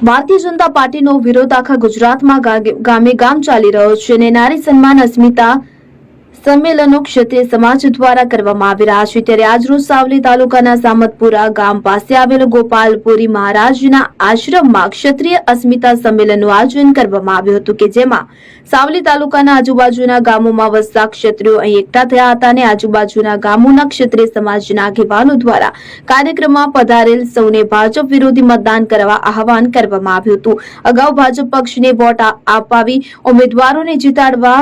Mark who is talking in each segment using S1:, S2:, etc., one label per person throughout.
S1: ભારતીય જનતા પાર્ટીનો વિરોધ આખા ગુજરાતમાં ગામે ગામ ચાલી રહ્યો છે અને નારી સન્માન અસ્મિતા સંમેલનો ક્ષત્રિય સમાજ દ્વારા કરવામાં આવી રહ્યા છે. ત્યારે આજરોજ સાવલી તાલુકાના સામતપુરા ગામ પાસે આવેલ ગોપાલપુરી મહારાજના આશ્રમમાં ક્ષત્રિય અસ્મિતા સંમેલનનું આયોજન કરવામાં આવ્યું હતું કે જેમાં સાવલી તાલુકાના આજુબાજુના ગામોમાં વસતા ક્ષત્રિયો અહીં એકઠા થયા હતા અને આજુબાજુના ગામોના ક્ષત્રિય સમાજના આગેવાનો દ્વારા કાર્યક્રમમાં પધારેલ સૌને ભાજપ વિરોધી મતદાન કરવા આહવાન કરવામાં આવ્યું હતું. અગાઉ ભાજપ પક્ષને વોટ અપાવી ઉમેદવારોને જીતાડવા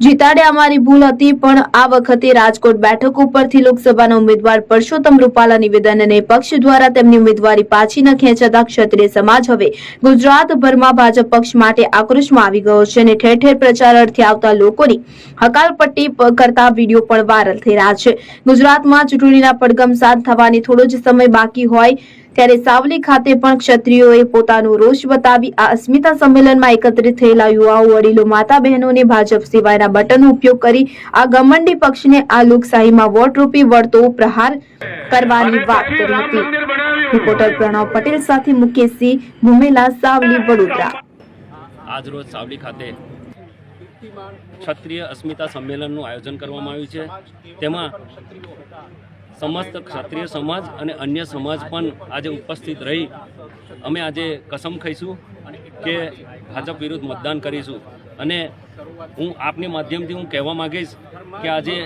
S1: જીતાડ્યા અમારી ભૂલ હતી, પણ આ વખતે રાજકોટ બેઠક ઉપરથી લોકસભાના ઉમેદવાર પરસોત્તમ રૂપાલા નિવેદનને પક્ષ દ્વારા તેમની ઉમેદવારી પાછી ન ખેંચાતા ક્ષત્રિય સમાજ હવે ગુજરાતભરમાં ભાજપ પક્ષ માટે આક્રોશમાં આવી ગયો છે અને ઠેર ઠેર પ્રચાર અર્થે આવતા લોકોની હકાલપટ્ટી કરતા વીડિયો પણ વાયરલ થઈ રહ્યા છે. ગુજરાતમાં ચૂંટણીના પડગમ સાથ થવાની થોડો જ સમય બાકી હોય ત્યારે સાવલી ખાતે પણ ક્ષત્રિયોએ પોતાનો રોષ બતાવી આ અસ્મિતા સંમેલનમાં એકત્રિત થયેલા યુવાઓ, વડીલો, માતા બહેનોને ભાજપ સિવાયના બટનનો ઉપયોગ કરી આ ગમંડી પક્ષને આ લોકશાહીમાં વોટ રૂપી વળતો પ્રહાર કરવાની વાત કરી હતી. રિપોર્ટર પ્રણવ પટેલ સાથે મુકેશસિંહ ભૂમેલા, સાવલી, વડોદરા.
S2: આજરોજ સાવલી ખાતે ક્ષત્રિય અસ્મિતા સંમેલનનું આયોજન કરવામાં આવ્યું છે. તેમાં સમસ્ત ક્ષત્રિય સમાજ અને અન્ય સમાજ પણ આજે ઉપસ્થિત રહી અમે આજે કસમ ખાઈશું કે ભાજપ વિરુદ્ધ મતદાન કરીશું. અને હું આપની માધ્યમથી હું કહેવા માંગીશ કે આજે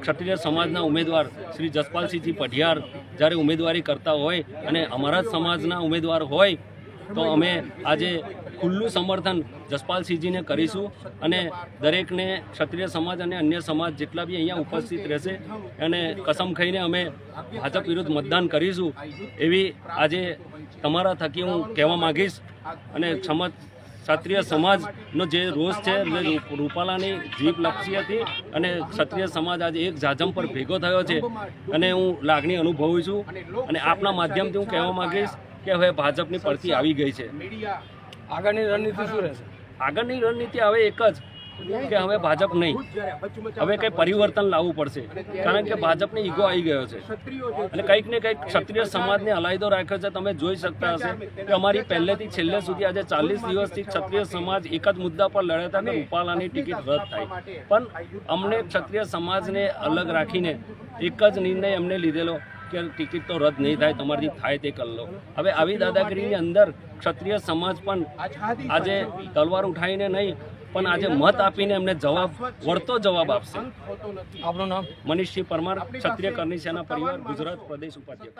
S2: ક્ષત્રિય સમાજના ઉમેદવાર શ્રી જસપાલસિંહજી પઢિયાર જ્યારે ઉમેદવારી કરતા હોય અને અમારા જ સમાજના ઉમેદવાર હોય, તો અમે આજે ખુલ્લું સમર્થન જસપાલસિંહજીને કરીશું અને દરેકને ક્ષત્રિય સમાજ અને અન્ય સમાજ જેટલા બી અહીંયા ઉપસ્થિત રહેશે અને કસમ ખાઈને અમે ભાજપ વિરુદ્ધ મતદાન કરીશું એવી આજે તમારા થકી હું કહેવા માગીશ અને સમજ ક્ષત્રિય સમાજનો જે રોષ છે રૂપાલાની જીભ લપસી હતી અને ક્ષત્રિય સમાજ આજે એક જાજમ પર ભેગો થયો છે અને હું લાગણી અનુભવું છું અને આપના માધ્યમથી હું કહેવા માંગીશ કે હવે ભાજપની પડતી આવી ગઈ છે.
S3: આગળની રણનીતિ શું રહેશે?
S2: આગળની રણનીતિ હવે એક જ, કે હવે ભાજપ નહીં. હવે કંઈ પરિવર્તન લાવવું પડશે, કારણ કે ભાજપની ઈગો આવી ગયો છે. અને કંઈક ને કંઈક ક્ષત્રિય સમાજને અલાયદો રાખ્યો છે. તમે જોઈ શકતા હશે કે અમારી પહેલેથી છેલ્લે સુધી આજે ચાલીસ દિવસથી ક્ષત્રિય સમાજ એક જ મુદ્દા પર લડ્યા હતા કે રૂપાલાની ટિકિટ રદ થાય. પણ અમને ક્ષત્રિય સમાજને અલગ રાખીને એક જ નિર્ણય અમને લીધેલો. કે ટિકિટ તો રદ નહીં થાય તમારાથી થાય તે કરી લો. હવે આવી દાદાગીરીની અંદર ક્ષત્રિય સમાજ પણ આજે તલવાર ઉઠાવીને નહીં પણ આજે મત આપીને એમને જવાબ વળતો જવાબ આપશે.
S3: આપનું નામ?
S2: મનીષસિંહ પરમાર ક્ષત્રિય કરની સેના પરિવાર ગુજરાત પ્રદેશ ઉપાધ્યક્ષ.